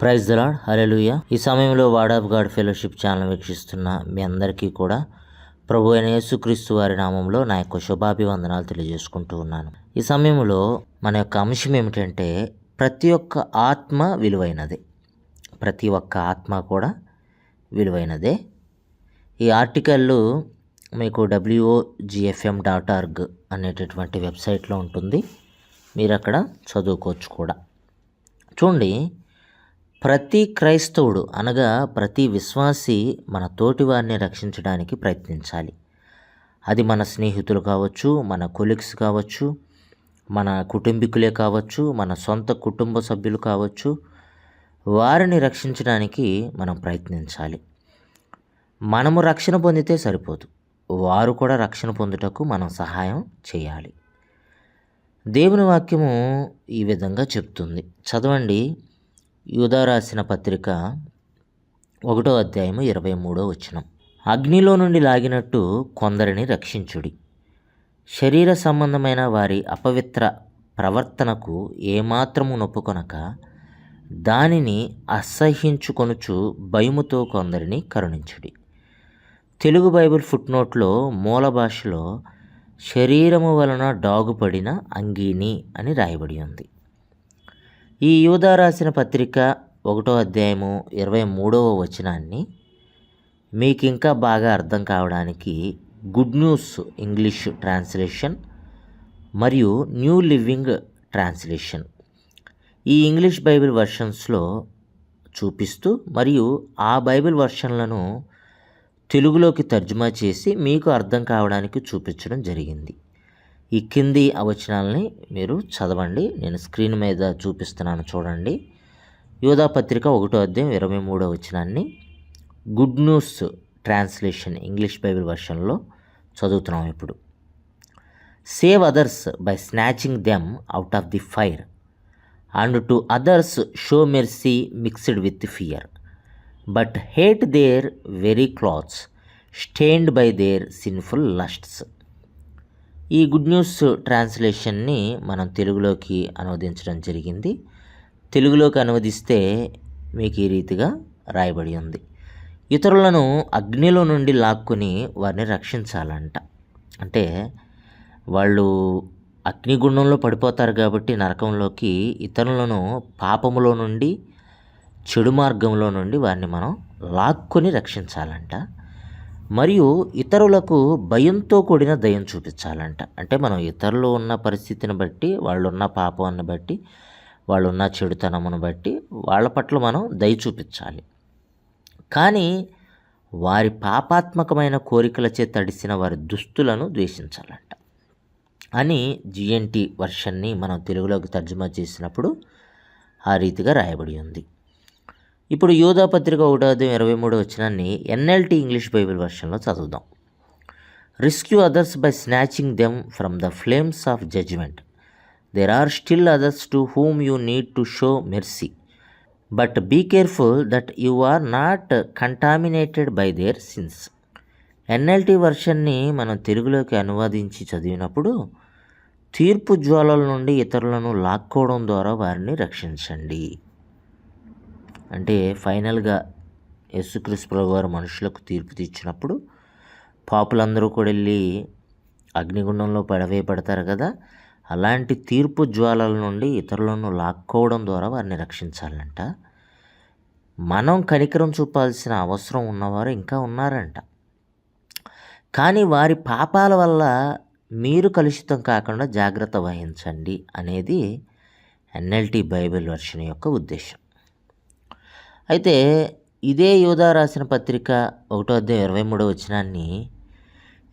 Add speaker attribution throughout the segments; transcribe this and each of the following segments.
Speaker 1: Praise the Lord hallelujah ఈ సమయంలో word of God fellowship channel వీక్షిస్తున్న మీ అందరికీ కూడా ప్రభు అయిన యేసుక్రీస్తు వారి నామంలో నా యొక్క శుభాభివందనాలు తెలియజేసుకుంటూ ఉన్నాను. ఈ సమయంలో మన యొక్క అంశం ఏమిటంటే ప్రతి ఒక్క ఆత్మ విలువైనదే. ప్రతి ఒక్క ఆత్మ కూడా విలువైనదే. ఈ ఆర్టికల్లు మీకు డబ్ల్యూఓజిఎఫ్ఎం డాట్ ఆర్గ్ అనేటటువంటి వెబ్సైట్లో ఉంటుంది. మీరు అక్కడ చదువుకోవచ్చు కూడా. చూడండి ప్రతి క్రైస్తవుడు అనగా ప్రతి విశ్వాసి మన తోటి వారిని రక్షించడానికి ప్రయత్నించాలి. అది మన స్నేహితులు కావచ్చు మన కొలీగ్స్ కావచ్చు మన కుటుంబీకులే కావచ్చు మన సొంత కుటుంబ సభ్యులు కావచ్చు వారిని రక్షించడానికి మనం ప్రయత్నించాలి. మనము రక్షణ పొందితే సరిపోదు. వారు కూడా రక్షణ పొందుటకు మనం సహాయం చేయాలి. దేవుని వాక్యము ఈ విధంగా చెప్తుంది. చదవండి. యూదా రాసిన పత్రిక ఒకటో అధ్యాయము ఇరవై మూడో వచనం. అగ్నిలో నుండి లాగినట్టు కొందరిని రక్షించుడి. శరీర సంబంధమైన వారి అపవిత్ర ప్రవర్తనకు ఏమాత్రము నొప్పుకొనక దానిని అసహ్యించుకొనుచు భయముతో కొందరిని కరుణించుడి. తెలుగు బైబిల్ ఫుట్నోట్లో మూల భాషలో శరీరము వలన డాగుపడిన అంగీని అని రాయబడి ఉంది. ఈ యూదా రాసిన పత్రిక ఒకటో అధ్యాయము ఇరవై మూడవ వచనాన్ని మీకు ఇంకా బాగా అర్థం కావడానికి గుడ్ న్యూస్ ఇంగ్లీష్ ట్రాన్స్లేషన్ మరియు న్యూ లివింగ్ ట్రాన్స్లేషన్ ఈ ఇంగ్లీష్ బైబిల్ వర్షన్స్లో చూపిస్తూ మరియు ఆ బైబిల్ వర్షన్లను తెలుగులోకి తర్జుమా చేసి మీకు అర్థం కావడానికి చూపించడం జరిగింది. ఈ కింది అవచనాలని మీరు చదవండి. నేను స్క్రీన్ మీద చూపిస్తున్నాను చూడండి. యోధా పత్రిక ఒకటో అధ్యాయం ఇరవై మూడో వచనాన్ని good news translation English Bible వర్షన్లో చదువుతున్నాం ఇప్పుడు. Save others by snatching them out of the fire and to others show mercy mixed with fear but hate their very clothes stained by their sinful lusts ఈ good news ట్రాన్స్లేషన్ని మనం తెలుగులోకి అనువదించడం జరిగింది. తెలుగులోకి అనువదిస్తే మీకు ఈ రీతిగా రాయబడి ఉంది. ఇతరులను అగ్నిలో నుండి లాక్కుని వారిని రక్షించాలంట. అంటే వాళ్ళు అగ్నిగుండంలో పడిపోతారు కాబట్టి నరకంలోకి ఇతరులను పాపములో నుండి చెడు మార్గంలో నుండి వారిని మనం లాక్కొని రక్షించాలంట. మరియు ఇతరులకు భయంతో కూడిన దయం చూపించాలంట. అంటే మనం ఇతరులు ఉన్న పరిస్థితిని బట్టి వాళ్ళు ఉన్న పాపాన్ని బట్టి వాళ్ళు ఉన్న చెడుతనమును బట్టి వాళ్ళ పట్ల మనం దయ చూపించాలి. కానీ వారి పాపాత్మకమైన కోరికలచే తడిసిన వారి దుస్తులను ద్వేషించాలంట. అని జిఎన్టి వర్షన్ని మనం తెలుగులోకి తర్జుమా చేసినప్పుడు ఆ రీతిగా రాయబడి ఉంది. ఇప్పుడు యోధా పత్రిక ఒకటో అధ్యాయం ఇరవై మూడు వచ్చినాన్ని ఎన్ఎల్టీ ఇంగ్లీష్ బైబిల్ వర్షన్లో చదువుదాం. Rescue others by snatching them from the flames of judgment there are still others to whom you need to show mercy but be careful that you are not contaminated by their sins NLT వర్షన్ని మనం తెలుగులోకి అనువాదించి చదివినప్పుడు తీర్పు జ్వాలల నుండి ఇతరులను లాక్కోవడం ద్వారా వారిని రక్షించండి. అంటే ఫైనల్గా యేసుక్రీస్తు ప్రభు వారు మనుషులకు తీర్పు తీర్చినప్పుడు పాపులందరూ కూడా వెళ్ళి అగ్నిగుండంలో పడవేయబడతారు కదా అలాంటి తీర్పు జ్వాలల నుండి ఇతరులను లాక్కోవడం ద్వారా వారిని రక్షించాలంట. మనం కనికరం చూపాల్సిన అవసరం ఉన్నవారు ఇంకా ఉన్నారంట. కానీ వారి పాపాల వల్ల మీరు కలుషితం కాకుండా జాగ్రత్త వహించండి అనేది ఎన్ఎల్టీ బైబిల్ వర్షన్ యొక్క ఉద్దేశం. అయితే ఇదే యోధా రాసిన పత్రిక ఒకటో అధ్యాయం ఇరవై మూడో వచ్చినాన్ని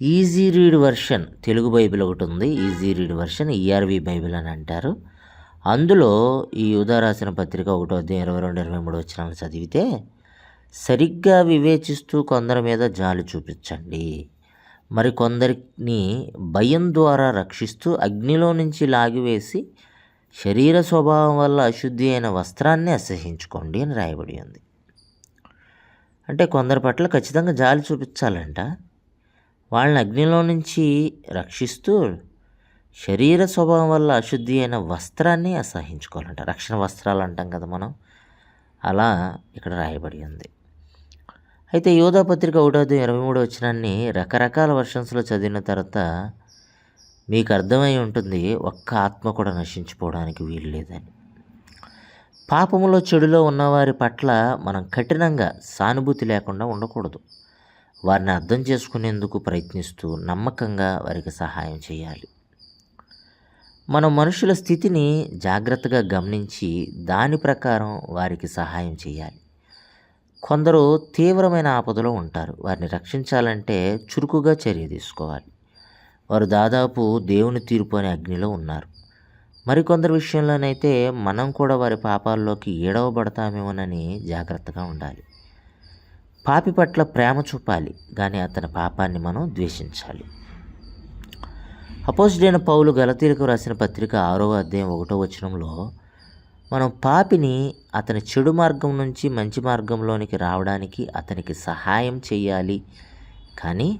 Speaker 1: easy read version Telugu Bible ఒకటి ఉంది easy read version ERV Bible అని అంటారు. అందులో ఈ యోధా రాసిన పత్రిక ఒకటో అధ్యాయం ఇరవై రెండు ఇరవై మూడు వచ్చినాన్ని చదివితే సరిగ్గా వివేచిస్తూ కొందరి మీద జాలి చూపించండి. మరి కొందరిని భయం ద్వారా రక్షిస్తూ అగ్నిలో నుంచి లాగివేసి శరీర స్వభావం వల్ల అశుద్ధి అయిన వస్త్రాన్ని అసహించుకోండి అని రాయబడి ఉంది. అంటే కొందరి పట్ల ఖచ్చితంగా జాలి చూపించాలంట. వాళ్ళని అగ్నిలో నుంచి రక్షిస్తూ శరీర స్వభావం వల్ల అశుద్ధి అయిన వస్త్రాన్ని అసహించుకోవాలంట. రక్షణ వస్త్రాలు అంటాం కదా మనం. అలా ఇక్కడ రాయబడి ఉంది. అయితే యోధా పత్రిక ఒకటోది ఇరవై మూడు వచ్చినాన్ని రకరకాల వర్షన్స్లో చదివిన తర్వాత మీకు అర్థమై ఉంటుంది ఒక్క ఆత్మ కూడా నశించిపోవడానికి వీలు లేదని. పాపములో చెడులో ఉన్నవారి పట్ల మనం కఠినంగా సానుభూతి లేకుండా ఉండకూడదు. వారిని అర్థం చేసుకునేందుకు ప్రయత్నిస్తూ నమ్మకంగా వారికి సహాయం చేయాలి. మనం మనుషుల స్థితిని జాగ్రత్తగా గమనించి దాని ప్రకారం వారికి సహాయం చేయాలి. కొందరు తీవ్రమైన ఆపదలో ఉంటారు. వారిని రక్షించాలంటే చురుకుగా చర్య తీసుకోవాలి. వారు దాదాపు దేవుని తీర్పు అనే అగ్నిలో ఉన్నారు. మరికొందరి విషయంలోనైతే మనం కూడా వారి పాపాల్లోకి ఏడవబడతామేమోనని జాగ్రత్తగా ఉండాలి. పాపి పట్ల ప్రేమ చూపాలి కానీ అతని పాపాన్ని మనం ద్వేషించాలి. అపోజిడైన పౌలు గలతీలకు రాసిన పత్రిక ఆరో అధ్యాయం ఒకటో వచనంలో మనం పాపిని అతని చెడు మార్గం నుంచి మంచి మార్గంలోనికి రావడానికి అతనికి సహాయం చేయాలి కానీ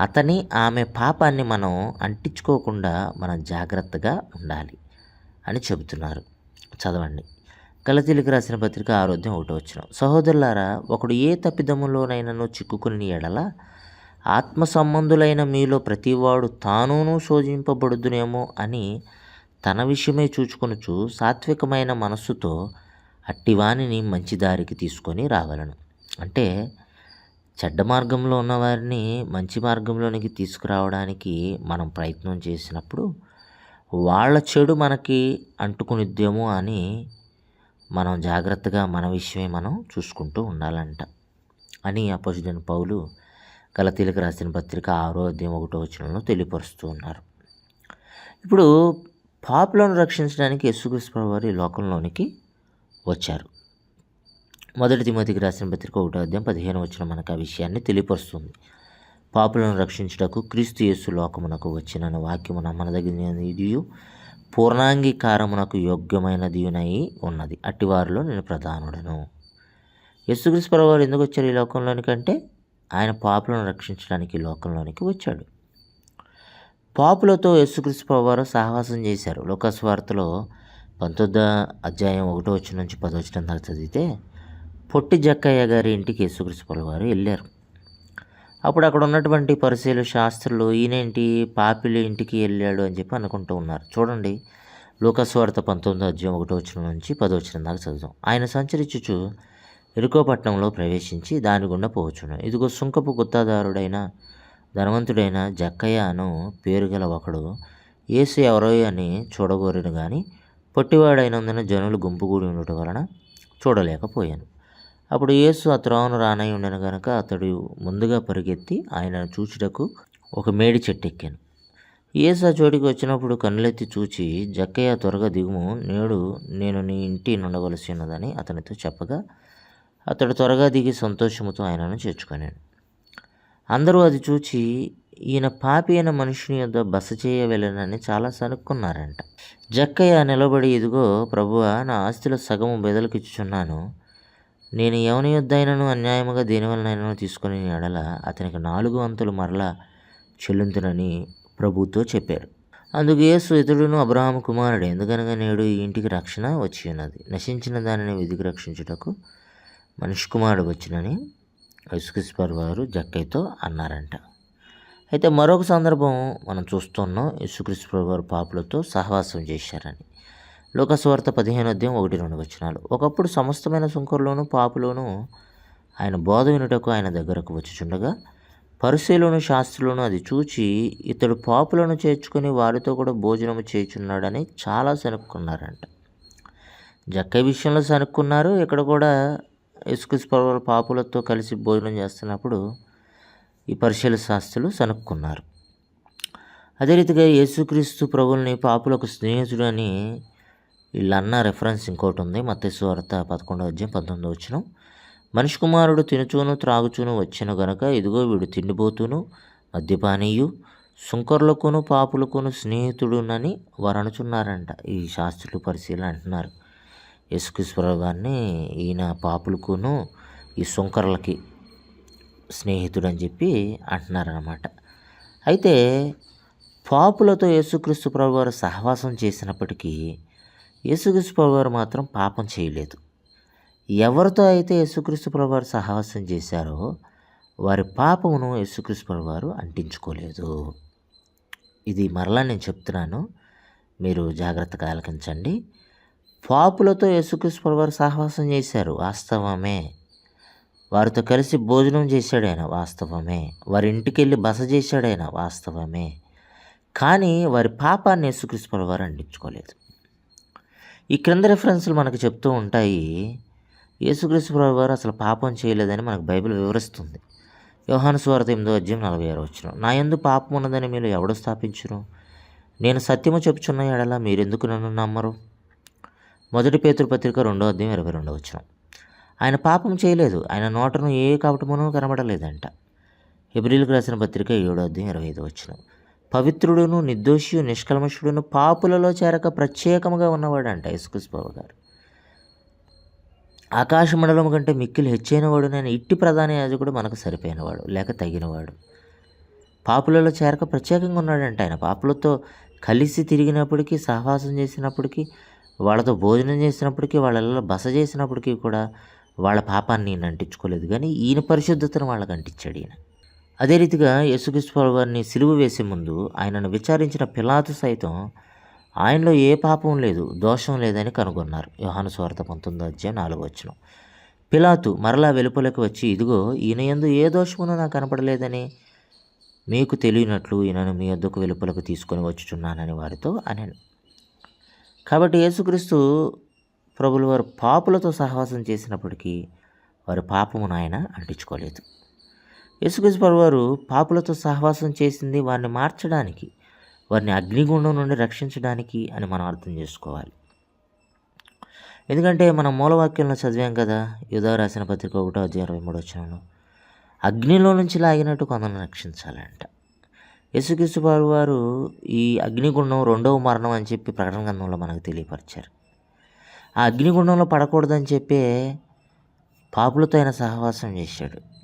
Speaker 1: అతని ఆమె పాపాన్ని మనం అంటించుకోకుండా మనం జాగ్రత్తగా ఉండాలి అని చెబుతున్నారు. చదవండి. గలతీలకు రాసిన పత్రిక ఆరోగ్యం ఒకటి వచ్చిన సహోదరులారా ఒకడు ఏ తప్పిదములోనైనాను చిక్కుకుని ఎడల ఆత్మ సంబంధులైన మీలో ప్రతివాడు తానూను శోధింపబడుదునేమో అని తన విషయమే చూచుకొనుచు సాత్వికమైన మనస్సుతో అట్టివాణిని మంచి దారికి తీసుకొని రావలను. అంటే చెడ్డ మార్గంలో ఉన్నవారిని మంచి మార్గంలోనికి తీసుకురావడానికి మనం ప్రయత్నం చేసినప్పుడు వాళ్ళ చెడు మనకి అంటుకునిద్దేమో అని మనం జాగ్రత్తగా మన విషయమే మనం చూసుకుంటూ ఉండాలంట. అని అపోజిడెన్ పౌలు గలతీలకు రాసిన పత్రిక ఆరో అధ్యాయం ఒకటో వచనంలో తెలియపరుస్తూ ఉన్నారు. ఇప్పుడు పాపులను రక్షించడానికి యేసుక్రీస్తు వారు ఈ లోకంలోనికి వచ్చారు. మొదటి తిమోతికి రాసిన పత్రిక ఒకటో అధ్యాయం పదిహేను వచ్చిన మనకు ఆ విషయాన్ని తెలియపరుస్తుంది. పాపులను రక్షించుటకు క్రీస్తు యేసు లోకమునకు వచ్చిన వాక్యము నమ్మదగినది పూర్ణాంగీకారమునకు యోగ్యమైనదియునై ఉన్నది. అట్టివారిలో నేను ప్రధానుడను. యేసుక్రీస్తు ప్రభు వారు ఎందుకు వచ్చారు ఈ లోకంలోనికంటే ఆయన పాపులను రక్షించడానికి లోకంలోనికి వచ్చాడు. పాపులతో యేసుక్రీస్తు ప్రభువారు సహవాసం చేశారు. లోకస్వార్తలో పంతొమ్మిదో అధ్యాయం ఒకటో వచ్చిన నుంచి పదో వచ్చిన దాకా చదివితే పొట్టి జక్కయ్య గారి ఇంటికి యేసుక్రీస్తు వారు వెళ్ళారు. అప్పుడు అక్కడ ఉన్నటువంటి పరిశీలు శాస్త్రులు ఈయనేంటి పాపిలు ఇంటికి వెళ్ళాడు అని చెప్పి అనుకుంటూ ఉన్నారు. చూడండి లోకస్వార్త పంతొమ్మిదో అధ్యాయం ఒకటో వచ్చిన నుంచి పదో దాకా చదువుతాం ఆయన సంచరించుచు ఇరుకోపట్నంలో ప్రవేశించి దాని గుండా పోవచ్చును. ఇదిగో సుంకపు గుత్తాదారుడైన ధనవంతుడైన జక్కయ్య అను పేరు గల ఒకడు ఏసు ఎవరో అని చూడగోరిను కానీ పొట్టివాడైనందున జనులు గుంపుగూడి ఉండటం వలన చూడలేకపోయాను. అప్పుడు యేసు ఆ త్రోవను రానై ఉండను గనుక అతడు ముందుగా పరిగెత్తి ఆయనను చూచుటకు ఒక మేడి చెట్టు ఎక్కాను యేసు ఆ చోటికి వచ్చినప్పుడు కన్నులెత్తి చూచి జక్కయ్య త్వరగా దిగుము. నేడు నేను నీ ఇంటి నుండవలసి ఉన్నదని అతనితో చెప్పగా అతడు త్వరగా దిగి సంతోషముతో ఆయనను చేర్చుకున్నాను అందరూ అది చూచి ఈయన పాపి అయిన మనుషుని యొద్ద బస చేయ వెళ్ళనని చాలా సనుక్కున్నారంట. జక్కయ్య నిలబడి ఇదిగో ప్రభువ నా ఆస్తిలో సగము బెదలకిచ్చుచున్నాను. నేను ఎవని యొద్దైనను అన్యాయముగా దేనివలనైనా తీసుకుని ఎడల అతనికి నాలుగు వంతులు మరల చెల్లింతునని ప్రభుతో చెప్పారు. అందుకు యేసు ఇతడును అబ్రహాం కుమారుడు ఎందుకనగా నేడు ఈ ఇంటికి రక్షణ వచ్చి ఉన్నది. నశించిన దానిని విధికి రక్షించుటకు మనిషి కుమారుడు వచ్చినని యేసుక్రీస్తు వారు జక్కైతో అన్నారంట. అయితే మరొక సందర్భం మనం చూస్తున్నాం. యేసుక్రీస్తు వారు పాపులతో సహవాసం చేశారని. లోకస్వార్త పదిహేను అధ్యాయం ఒకటి రెండు వచ్చినాడు ఒకప్పుడు సమస్తమైన సుంకర్లోను పాపులోను ఆయన బోధ వినుటకు ఆయన దగ్గరకు వచ్చుచుండగా పరిశీలను శాస్త్రులను అది చూచి ఇతడు పాపులను చేర్చుకొని వారితో కూడా భోజనము చేయుచున్నాడని చాలా సనుక్కున్నారంట. జక్క విషయంలో సనుక్కున్నారు. ఇక్కడ కూడా ఇసుకస్ పర్వాల పాపులతో కలిసి భోజనం చేస్తున్నప్పుడు ఈ పరిశీల శాస్త్రులు సనుక్కున్నారు. అదే రీతిగా యేసుక్రీస్తు ప్రభుల్ని పాపులకు స్నేహితుడు అని వీళ్ళన్న రెఫరెన్స్ ఇంకోటి ఉంది మత్స్సు వార్త పదకొండో అధ్యాయం పంతొమ్మిది వచ్చిన మనిషి కుమారుడు తినుచూను త్రాగుచూను వచ్చిన గనక ఇదిగో వీడు తిండిపోతూను మద్యపానీయు సుంకర్లకును పాపులకును స్నేహితుడునని వారు ఈ శాస్త్రులు పరిశీలన అంటున్నారు. యేసుక్రీశ్వరరావు గారిని ఈయన పాపులకును ఈ సుంకర్లకి స్నేహితుడు అని చెప్పి అంటున్నారనమాట అయితే పాపులతో యేసుక్రీస్తు ప్రభు వారు సహవాసం చేసినప్పటికీ యేసుక్రీస్తు ప్రభువారు మాత్రం పాపం చేయలేదు. ఎవరితో అయితే యేసుక్రీస్తు ప్రభువారు సహవాసం చేశారో వారి పాపమును యేసుక్రీస్తు ప్రభువారు అంటించుకోలేదు. ఇది మరలా నేను చెప్తున్నాను. మీరు జాగ్రత్తగా ఆలకించండి. పాపులతో యేసుక్రీస్తు ప్రభువారు సహవాసం చేశారు వాస్తవమే. వారితో కలిసి భోజనం చేశాడైనా వాస్తవమే. వారి ఇంటికి వెళ్ళి బస చేశాడైనా వాస్తవమే. కానీ వారి పాపాన్ని యేసుక్రీస్తు ప్రభువారు అంటించుకోలేదు. ఈ క్రింద రెఫరెన్స్లు మనకు చెప్తూ ఉంటాయి యేసుక్రీస్తు ప్రభు వారు అసలు పాపం చేయలేదని మనకు బైబిల్ వివరిస్తుంది. యోహాను స్వార్థ ఎనిమిదో అధ్యాయం నలభై ఆరు వచ్చిన నా ఎందు పాపం ఉన్నదని మీరు ఎవడు స్థాపించును? నేను సత్యము చెప్పుచున్న ఎడల మీరెందుకు నన్ను నమ్మరు? మొదటి పేతురు పత్రిక రెండో అధ్యాయం ఇరవై రెండో వచ్చిన ఆయన పాపం చేయలేదు. ఆయన నోటను ఏ కపటమును కనబడలేదంట. ఎబ్రిల్కి రాసిన పత్రిక ఏడో అధ్యాయం ఇరవై ఐదు వచ్చిన పవిత్రుడును నిర్దోషియు నిష్కల్మషుడును పాపులలో చేరక ప్రత్యేకముగా ఉన్నవాడంట యేసుక్రీస్తు గారు. ఆకాశ మండలం కంటే మిక్కిలు హెచ్చైనవాడు నేను ఇట్టి ప్రధాన యాజకుడు మనకు సరిపోయినవాడు లేక తగినవాడు. పాపులలో చేరక ప్రత్యేకంగా ఉన్నాడంట ఆయన. పాపులతో కలిసి తిరిగినప్పటికీ సహవాసం చేసినప్పటికీ వాళ్ళతో భోజనం చేసినప్పటికీ వాళ్ళలో బస చేసినప్పటికీ కూడా వాళ్ళ పాపాన్ని ఈయన అంటించుకోలేదు. కానీ ఈయన పరిశుద్ధతను వాళ్ళకి అంటించాడు ఈయన. అదే రీతిగా యేసుక్రీస్తు వారిని సిలువ వేసే ముందు ఆయనను విచారించిన పిలాతు సైతం ఆయనలో ఏ పాపం లేదు దోషం లేదని కనుగొన్నారు. యోహాను స్వార్థ పంతొమ్మిది అధ్యాయం నాలుగు వచ్చిన పిలాతు మరలా వెలుపలకు వచ్చి ఇదిగో ఈయన యందు ఏ దోషమును నాకు కనపడలేదని మీకు తెలియనట్లు ఈయనను మీ వద్దకు వెలుపలకు తీసుకొని వచ్చుచున్నానని వారితో అనను. కాబట్టి యేసుక్రీస్తు ప్రభులు వారు పాపులతో సహవాసం చేసినప్పటికీ వారి పాపమును ఆయన అంటించుకోలేదు. యేసుక్రీస్తు వారు పాపులతో సహవాసం చేసింది వారిని మార్చడానికి వారిని అగ్నిగుండం నుండి రక్షించడానికి అని మనం అర్థం చేసుకోవాలి. ఎందుకంటే మనం మూలవాక్యంలో చదివాం కదా యుధా రాసిన పత్రిక ఒకటో అధ్యాయం ఇరవై మూడు వచ్చినాను అగ్నిలో నుంచి లాగినట్టు కొందరిని రక్షించాలంట. యేసుక్రీస్తు వారు వారు ఈ అగ్నిగుండం రెండవ మరణం అని చెప్పి ప్రకటన గ్రంథంలో మనకు తెలియపరిచారు. ఆ అగ్నిగుండంలో పడకూడదని చెప్పే పాపులతో ఆయన సహవాసం చేశాడు.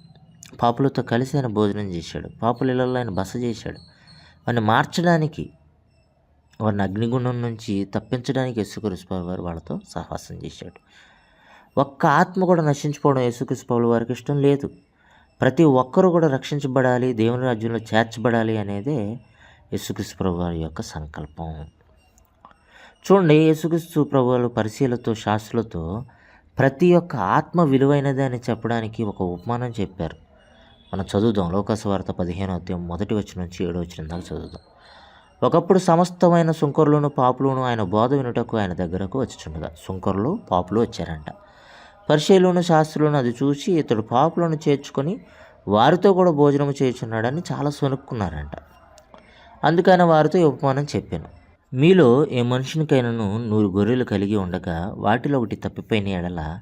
Speaker 1: పాపులతో కలిసి ఆయన భోజనం చేశాడు. పాపుల ఇళ్ళల్లో ఆయన బస చేశాడు. వారిని మార్చడానికి వారిని అగ్నిగుణం నుంచి తప్పించడానికి యేసుక్రీస్తు వారు వాళ్ళతో సహవాసం చేశాడు. ఒక్క ఆత్మ కూడా నశించుకోవడం యేసుక్రీస్తు వారికి ఇష్టం లేదు. ప్రతి ఒక్కరూ కూడా రక్షించబడాలి దేవుని రాజ్యంలో చేర్చబడాలి అనేదే యేసుక్రీస్తు ప్రభు వారి యొక్క సంకల్పం. చూడండి యేసుక్రీస్తు ప్రభువులు పరిశీలతో శాస్త్రులతో ప్రతి ఒక్క ఆత్మ విలువైనది అని చెప్పడానికి ఒక ఉపమానం చెప్పారు. మనం చదువుదాం. లోకస్వార్త పదిహేను అధ్యాయం మొదటి వచ్చిన నుంచి ఏడో వచ్చిన దాకా చదువుదాం. ఒకప్పుడు సమస్తమైన సుంకరులను పాపులను ఆయన బోధ వినుటకు ఆయన దగ్గరకు వచ్చుచుండగా. సుంకరులు పాపులు వచ్చారంట. పరిశీలను శాస్త్రులను అది చూసి ఇతడు పాపులను చేర్చుకొని వారితో కూడా భోజనం చేయుచున్నాడని చాలా సొనుక్కున్నారంట. అందుకని వారితో ఈ ఉపమానం చెప్పాను. మీలో ఏ మనిషినికైనాను నూరు గొర్రెలు కలిగి ఉండగా వాటిలో ఒకటి తప్పిపోయిన ఎడల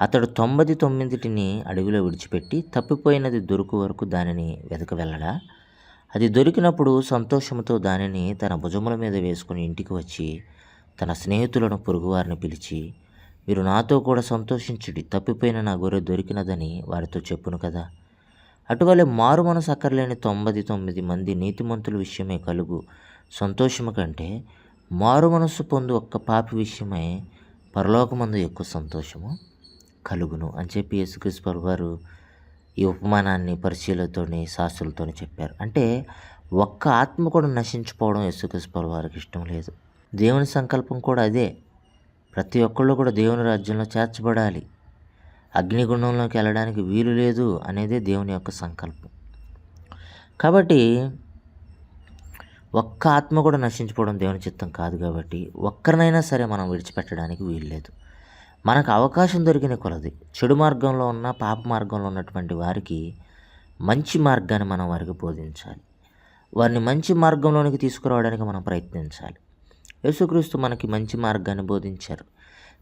Speaker 1: అతడు తొంభై తొమ్మిదిటిని అడవిలో విడిచిపెట్టి తప్పిపోయినది దొరుకు వరకు దానిని వెతక వెళ్ళడా? అది దొరికినప్పుడు సంతోషంతో దానిని తన భుజముల మీద వేసుకుని ఇంటికి వచ్చి తన స్నేహితులను పొరుగువారిని పిలిచి మీరు నాతో కూడా సంతోషించుడి తప్పిపోయిన నా గొర్రె దొరికినదని వారితో చెప్పును కదా. అటువలే మారు మనసు అక్కర్లేని తొంభై తొమ్మిది మంది నీతిమంతుల విషయమే కలుగు సంతోషము కంటే మారు మనస్సు పొందు ఒక్క పాపి విషయమై పరలోకమందు ఎక్కువ సంతోషము? కలుగును అని చెప్పి యేసుక్రీస్తు వారు ఈ ఉపమానాన్ని పరిశీలతోని శాస్త్రులతోని చెప్పారు. అంటే ఒక్క ఆత్మ కూడా నశించుకోవడం యేసుక్రీస్తు వారికి ఇష్టం లేదు. దేవుని సంకల్పం కూడా అదే. ప్రతి ఒక్కళ్ళు కూడా దేవుని రాజ్యంలో చేర్చబడాలి. అగ్నిగుండంలోకి వెళ్ళడానికి వీలు లేదు అనేదే దేవుని యొక్క సంకల్పం. కాబట్టి ఒక్క ఆత్మ కూడా నశించుకోవడం దేవుని చిత్తం కాదు కాబట్టి ఒక్కరినైనా సరే మనం విడిచిపెట్టడానికి వీలు లేదు. మనకు అవకాశం దొరికిన కొలది. చెడు మార్గంలో ఉన్న పాప మార్గంలో ఉన్నటువంటి వారికి మంచి మార్గాన్ని మనం వారికి బోధించాలి. వారిని మంచి మార్గంలోనికి తీసుకురావడానికి మనం ప్రయత్నించాలి. యేసుక్రీస్తు మనకి మంచి మార్గాన్ని బోధించారు.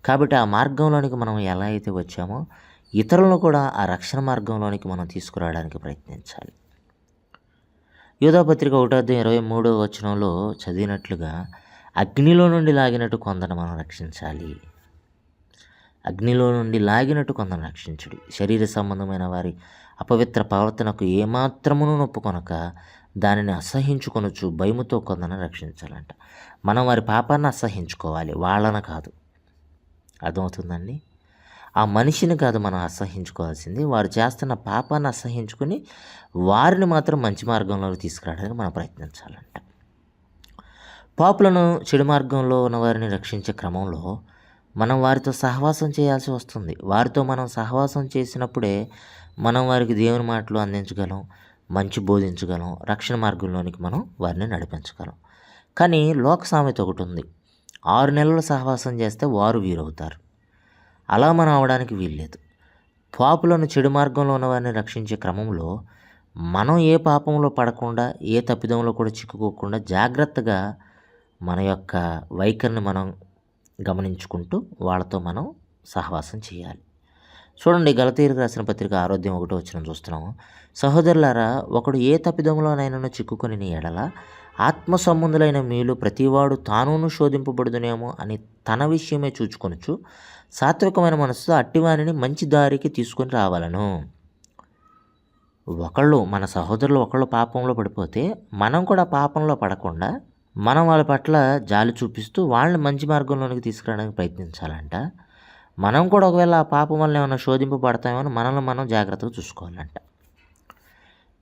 Speaker 1: కాబట్టి ఆ మార్గంలోనికి మనం ఎలా అయితే వచ్చామో ఇతరులను కూడా ఆ రక్షణ మార్గంలోనికి మనం తీసుకురావడానికి ప్రయత్నించాలి. యూధాపత్రిక ఒకటో ఇరవై మూడో వచనంలో చదివినట్లుగా అగ్నిలో నుండి లాగినట్టు కొందరు మనం రక్షించాలి. అగ్నిలో నుండి లాగినట్టు కొందరు రక్షించుడు. శరీర సంబంధమైన వారి అపవిత్ర ప్రవర్తనకు ఏమాత్రమును నొప్పుకొనక దానిని అసహించుకొనొచ్చు భయముతో కొందరిని రక్షించాలంట. మనం వారి పాపాన్ని అసహించుకోవాలి. వాళ్ళని కాదు. అర్థమవుతుందండి? ఆ మనిషిని కాదు మనం అసహించుకోవాల్సింది. వారు చేస్తున్న పాపాన్ని అసహించుకుని వారిని మాత్రం మంచి మార్గంలోకి తీసుకురావడానికి మనం ప్రయత్నించాలంట. పాపులను చెడు మార్గంలో ఉన్న వారిని రక్షించే క్రమంలో మనం వారితో సహవాసం చేయాల్సి వస్తుంది. వారితో మనం సహవాసం చేసినప్పుడే మనం వారికి దేవుని మాటలు అందించగలం మంచి బోధించగలం రక్షణ మార్గంలోనికి మనం వారిని నడిపించగలం. కానీ లోక సామెత ఒకటి ఉంది. ఆరు నెలలు సహవాసం చేస్తే వారు వీరవుతారు. అలా మనం అవడానికి వీల్లేదు. పాపులను చెడు మార్గంలో ఉన్న వారిని రక్షించే క్రమంలో మనం ఏ పాపంలో పడకుండా ఏ తప్పిదంలో కూడా చిక్కుకోకుండా జాగ్రత్తగా మన యొక్క వైఖరిని మనం గమనించుకుంటూ వాళ్ళతో మనం సహవాసం చేయాలి. చూడండి గలతీరుకు రాసిన పత్రిక ఆరోగ్యం ఒకటి వచ్చిన చూస్తున్నాము. సహోదరులారా ఒకడు ఏ తప్పిదములోనైనా చిక్కుకొని ఎడల ఆత్మ సంబంధులైన మీలు ప్రతివాడు తానును శోధింపబడుదునేమో అని తన విషయమే చూచుకొనుచు సాత్వికమైన మనసుతో అట్టివాణిని మంచి దారికి తీసుకొని రావాలను. ఒకళ్ళు మన సహోదరులు ఒకళ్ళు పాపంలో పడిపోతే మనం కూడా పాపంలో పడకుండా మనం వాళ్ళ పట్ల జాలి చూపిస్తూ వాళ్ళని మంచి మార్గంలోనికి తీసుకురావడానికి ప్రయత్నించాలంట. మనం కూడా ఒకవేళ ఆ పాపం వల్ల ఏమైనా శోధింపబడతామని మనల్ని మనం జాగ్రత్తగా చూసుకోవాలంట.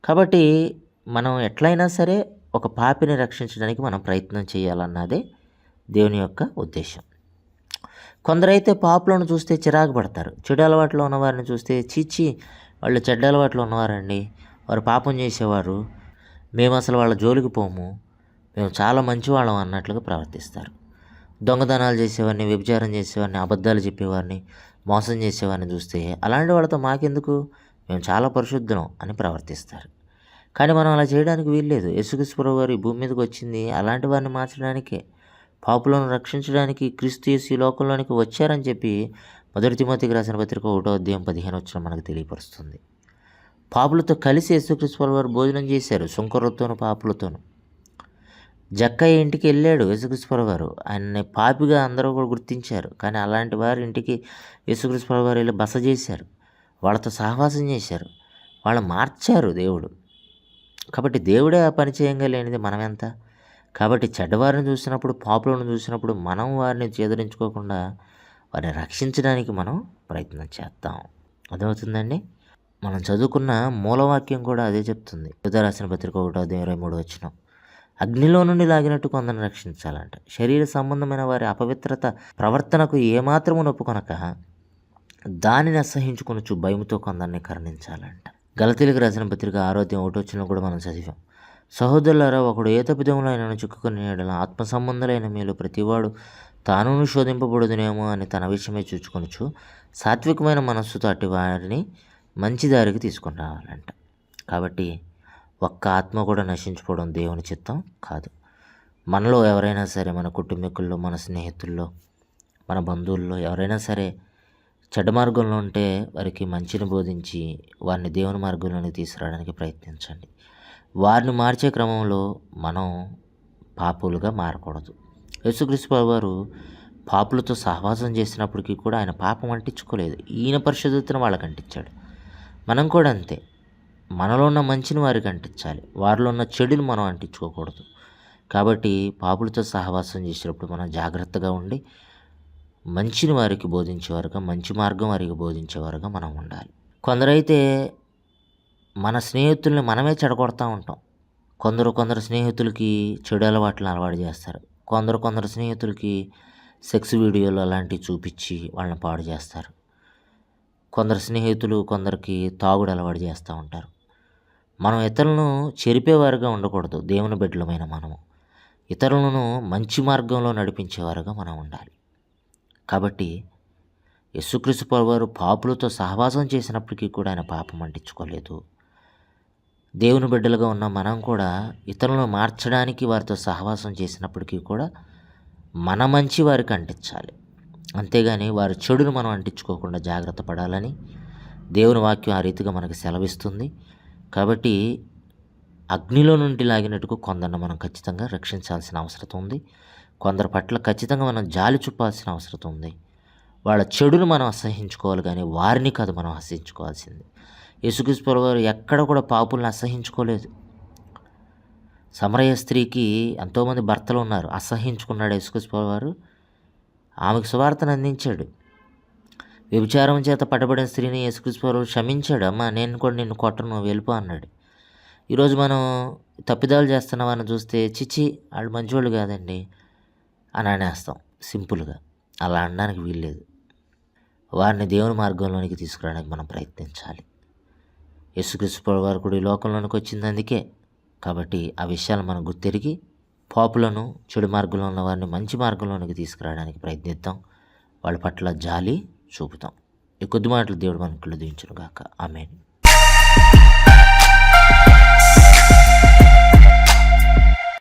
Speaker 1: కాబట్టి మనం ఎట్లయినా సరే ఒక పాపిని రక్షించడానికి మనం ప్రయత్నం చేయాలన్నదే దేవుని యొక్క ఉద్దేశం. కొందరైతే పాపులను చూస్తే చిరాకు పడతారు. చెడు అలవాట్లో ఉన్నవారిని చూస్తే చీచి వాళ్ళు చెడ్డ అలవాట్లో ఉన్నవారండి. వారు పాపం చేసేవారు. మేము అసలు వాళ్ళ జోలికి పోము. మేము చాలా మంచివాళ్ళం అన్నట్లుగా ప్రవర్తిస్తారు. దొంగతనాలు చేసేవారిని వ్యభిచారం చేసేవారిని అబద్ధాలు చెప్పేవారిని మోసం చేసేవారిని చూస్తే అలాంటి వాళ్ళతో మాకెందుకు? మేము చాలా పరిశుద్ధం అని ప్రవర్తిస్తారు. కానీ మనం అలా చేయడానికి వీల్లేదు. యేసుక్రీస్తు వారు ఈ భూమి మీదకి వచ్చింది అలాంటి వారిని మార్చడానికే. పాపులను రక్షించడానికి క్రీస్తు యేసు ఈ లోకంలోనికి వచ్చారని చెప్పి మొదటి తిమోతికి రాసిన పత్రిక ఒకటో అధ్యాయం పదిహేను వచ్చిన మనకు తెలియపరుస్తుంది. పాపులతో కలిసి యేసుక్రీస్తు వారు భోజనం చేశారు శుంకరులతోనూ పాపులతోనూ. జక్కయ్య ఇంటికి వెళ్ళాడు యేసుకృష్ణ గారు ఆయన్ని పాపిగా అందరూ కూడా గుర్తించారు. కానీ అలాంటి వారి ఇంటికి యేసుకృష్ణ గారు వెళ్ళి బస చేశారు. వాళ్ళతో సహవాసం చేశారు. వాళ్ళు మార్చారు దేవుడు. కాబట్టి దేవుడే ఆ పని చేయంగా లేనిది మనం ఎంత కాబట్టి చెడ్డవారిని చూసినప్పుడు పాపులను చూసినప్పుడు మనం వారిని చేదరించుకోకుండా వారిని రక్షించడానికి మనం ప్రయత్నం చేద్దాం. అర్థమవుతుందండి? మనం చదువుకున్న మూలవాక్యం కూడా అదే చెప్తుంది. యుద్ధ రాసిన పత్రిక ఒకటో అదే ఇరవై మూడు వచ్చినాం అగ్నిలో నుండి లాగినట్టు కొందరిని రక్షించాలంట. శరీర సంబంధమైన వారి అపవిత్రత ప్రవర్తనకు ఏమాత్రము నొప్పుకొనక దానిని అసహించుకొనొచ్చు భయముతో కొందరిని కరుణించాలంట. గలతీలకు రాసిన పత్రిక ఆరోగ్యం ఒకటి వచ్చిన కూడా మనం చదివాం. సహోదరులారా ఒకడు ఏ తప్పిదములైన చిక్కుకుని ఆత్మ ఆత్మసంబంధులైన మీలో ప్రతివాడు తానును శోధింపబడుదునేమో అని తన విషయమే చూచుకొనొచ్చు సాత్వికమైన మనస్సుతో అట్టి వారిని మంచి దారికి తీసుకుని రావాలంట. కాబట్టి ఒక్క ఆత్మ కూడా నశించుకోవడం దేవుని చిత్తం కాదు. మనలో ఎవరైనా సరే మన కుటుంబీకుల్లో మన స్నేహితుల్లో మన బంధువుల్లో ఎవరైనా సరే చెడ్డ మార్గంలో ఉంటే వారికి మంచిని బోధించి వారిని దేవుని మార్గంలోకి తీసుకురావడానికి ప్రయత్నించండి. వారిని మార్చే క్రమంలో మనం పాపులుగా మారకూడదు. యేసుక్రీస్తు వారు పాపులతో సహవాసం చేసినప్పటికీ కూడా ఆయన పాపం అంటించుకోలేదు. ఈయన పరిశుద్ధతను వాళ్ళకి అంటించాడు మనం కూడా అంతే. మనలో ఉన్న మంచిని వారికి అంటించాలి. వారిలో ఉన్న చెడుని మనం అంటించుకోకూడదు. కాబట్టి పాపులతో సహవాసం చేసేటప్పుడు మనం జాగ్రత్తగా ఉండి మంచిని వారికి బోధించేవారుగా మంచి మార్గం వారికి బోధించేవారుగా మనం ఉండాలి. కొందరైతే మన స్నేహితుల్ని మనమే చెడగొడతా ఉంటాం. కొందరు కొందరు స్నేహితులకి చెడు అలవాట్లను అలవాటు చేస్తారు. కొందరు కొందరు స్నేహితులకి సెక్స్ వీడియోలు అలాంటివి చూపించి వాళ్ళని పాడు చేస్తారు. కొందరు స్నేహితులు కొందరికి తాగుడు అలవాటు చేస్తూ ఉంటారు. మనం ఇతరులను చెరిపేవారుగా ఉండకూడదు. దేవుని బిడ్డలమైన మనము. ఇతరులను మంచి మార్గంలో నడిపించేవారుగా మనం ఉండాలి. కాబట్టి యశుక్రీసు వారు పాపులతో సహవాసం చేసినప్పటికీ కూడా ఆయన పాపం అంటించుకోలేదు. దేవుని బిడ్డలుగా ఉన్న మనం కూడా ఇతరులను మార్చడానికి వారితో సహవాసం చేసినప్పటికీ కూడా మన మంచి వారికి అంటించాలి. అంతేగాని వారి చెడును మనం అంటించుకోకుండా జాగ్రత్త పడాలని దేవుని వాక్యం ఆ రీతిగా మనకు సెలవిస్తుంది. కాబట్టి అగ్నిలో నుండి లాగినట్టుకు కొందరిని మనం ఖచ్చితంగా రక్షించాల్సిన అవసరం ఉంది. కొందరి పట్ల ఖచ్చితంగా మనం జాలి చూపాల్సిన అవసరం ఉంది. వాళ్ళ చెడును మనం అసహించుకోవాలి కానీ వారిని కాదు మనం అసహించుకోవాల్సింది. యేసుక్రీస్తు వారు ఎక్కడ కూడా పాపులను అసహించుకోలేదు. సమరయ స్త్రీకి ఎంతోమంది భర్తలు ఉన్నారు. అసహించుకున్నాడు యేసుక్రీస్తు వారు ఆమెకు సువార్తను అందించాడు. వ్యభిచారం చేత పట్టబడిన స్త్రీని యేసుక్రీస్తు క్షమించాడమ్మా నేను కూడా నిన్ను కొట్టను నువ్వు వెళ్ళిపో అన్నాడు. ఈరోజు మనం తప్పిదాలు చేస్తున్న వారిని చూస్తే చిచి వాళ్ళు మంచివాళ్ళు కాదండి అని అనేస్తాం సింపుల్గా. అలా అనడానికి వీల్లేదు. వారిని దేవుని మార్గంలోనికి తీసుకురావడానికి మనం ప్రయత్నించాలి. యేసుక్రీస్తు వారు కూడా ఈ లోకంలోనికి వచ్చింది అందుకే కాబట్టి ఆ విషయాలు మనం గుర్తెరిగి పాపులను చెడు మార్గంలో ఉన్న వారిని మంచి మార్గంలోనికి తీసుకురావడానికి ప్రయత్నిద్దాం. వాళ్ళ పట్ల జాలి చూపుతాం ఈ కొద్ది మాటలు దేవుడు మనకు దించును గాక ఆమెను.